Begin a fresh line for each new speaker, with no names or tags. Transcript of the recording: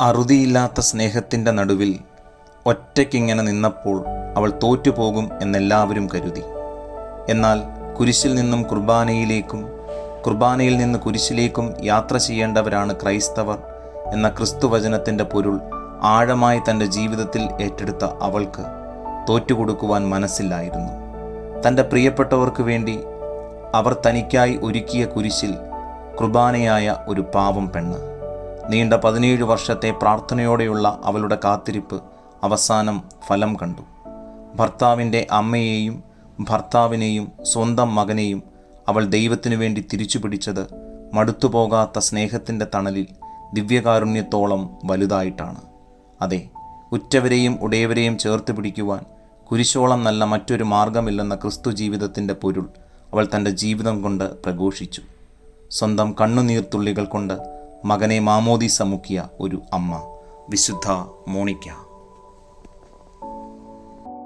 അറുതിയില്ലാത്ത സ്നേഹത്തിന്റെ നടുവിൽ ഒറ്റയ്ക്കിങ്ങനെ നിന്നപ്പോൾ അവൾ തോറ്റുപോകും എന്നെല്ലാവരും കരുതി. എന്നാൽ കുരിശിൽ നിന്നും കുർബാനയിലേക്കും കുർബാനയിൽ നിന്ന് കുരിശിലേക്കും യാത്ര ചെയ്യേണ്ടവരാണ് ക്രൈസ്തവർ എന്ന ക്രിസ്തുവചനത്തിന്റെ പൊരുൾ ആഴമായി തന്റെ ജീവിതത്തിൽ ഏറ്റെടുത്ത അവൾക്ക് തോറ്റുകൊടുക്കുവാൻ മനസ്സില്ലായിരുന്നു. തന്റെ പ്രിയപ്പെട്ടവർക്ക് വേണ്ടി അവർ തനിക്കായി ഒരുക്കിയ കുരിശിൽ കുർബാനയായ ഒരു പാവം പെണ്ണ്. നീണ്ട പതിനേഴ് വർഷത്തെ പ്രാർത്ഥനയോടെയുള്ള അവളുടെ കാത്തിരിപ്പ് അവസാനം ഫലം കണ്ടു. ഭർത്താവിന്റെ അമ്മയെയും ഭർത്താവിനെയും സ്വന്തം മകനെയും അവൾ ദൈവത്തിനു വേണ്ടി തിരിച്ചു പിടിച്ചത് മടുത്തുപോകാത്ത സ്നേഹത്തിന്റെ തണലിൽ ദിവ്യകാരുണ്യത്തോളം വലുതായിട്ടാണ്. അതെ ഉറ്റവരെയും ഉടയവരെയും ചേർത്ത് പിടിക്കുവാൻ കുരിശോളം നല്ല മറ്റൊരു മാർഗമില്ലെന്ന ക്രിസ്തു ജീവിതത്തിന്റെ പൊരുൾ അവൾ തന്റെ ജീവിതം കൊണ്ട് പ്രഘോഷിച്ചു. സ്വന്തം കണ്ണുനീർത്തുള്ളികൾ കൊണ്ട് മകനെ മാമോദീസ മുക്കിയ ഒരു അമ്മ. വിശുദ്ധ മോണിക്ക.